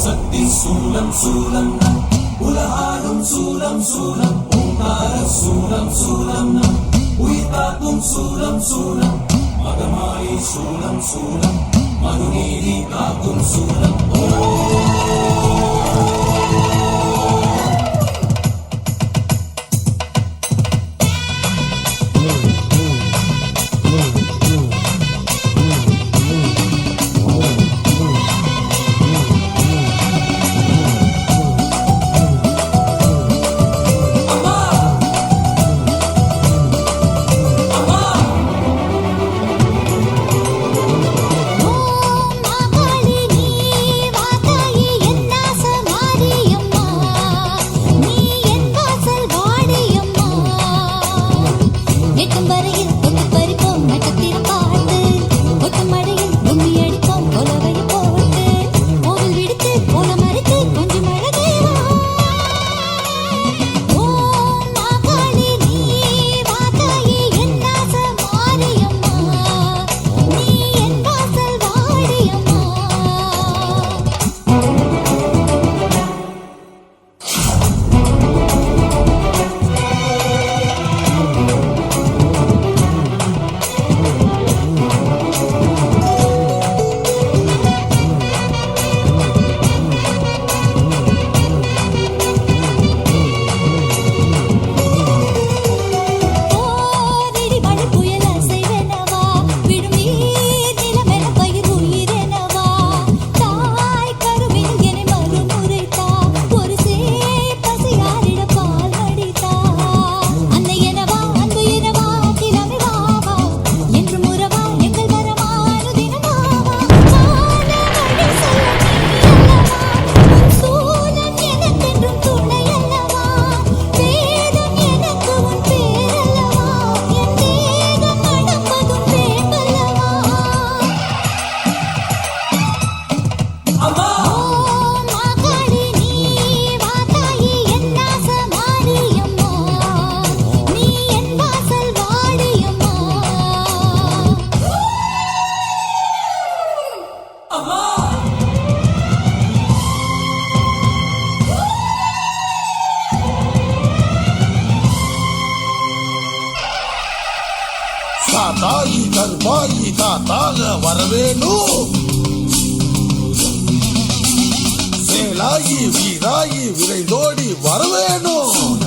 சக்தி சூலம் சூலம். உலகாலும் சூலம் சூலம். ஓங்கார சூலம் சூலம். உயிர் காக்கும் சூலம் சூலம். மகமாயி சூலம் சூலம். மது ತಾಯಿ ಕರ್ಬಾಯಿ ತಾತಾಗ ವರವೇನು சேலாகி வீராகி விரைந்தோடி வரவேணும்